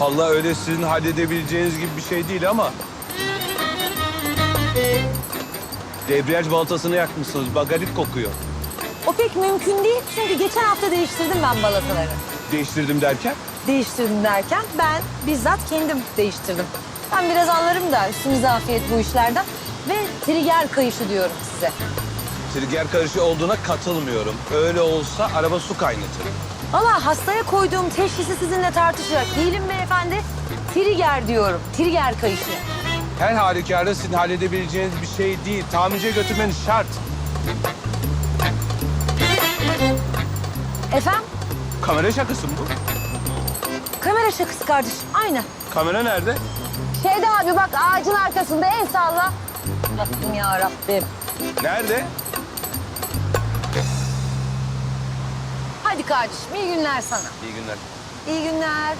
Allah öyle sizin halledebileceğiniz gibi bir şey değil ama... Debriyaj baltasını yakmışsınız. Bagarit kokuyor. O pek mümkün değil çünkü geçen hafta değiştirdim ben balataları. Değiştirdim derken? Değiştirdim derken ben bizzat kendim değiştirdim. Ben biraz anlarım da üstümüze afiyet bu işlerden. Ve trigger kayışı diyorum size. Trigger karışı olduğuna katılmıyorum. Öyle olsa araba su kaynatır. Valla hastaya koyduğum teşhisi sizinle tartışacak değilim beyefendi. Trigger diyorum. Trigger kayışı. Her halükarda sizin halledebileceğiniz bir şey değil. Tamirciye götürmeniz şart. Efendim? Kamera şakası mı bu? Kamera şakası kardeş. Aynen. Kamera nerede? Şeyde abi bak ağacın arkasında el salla. Rabbim ya Rabbim. Nerede? Kardeşim iyi günler sana. İyi günler. İyi günler.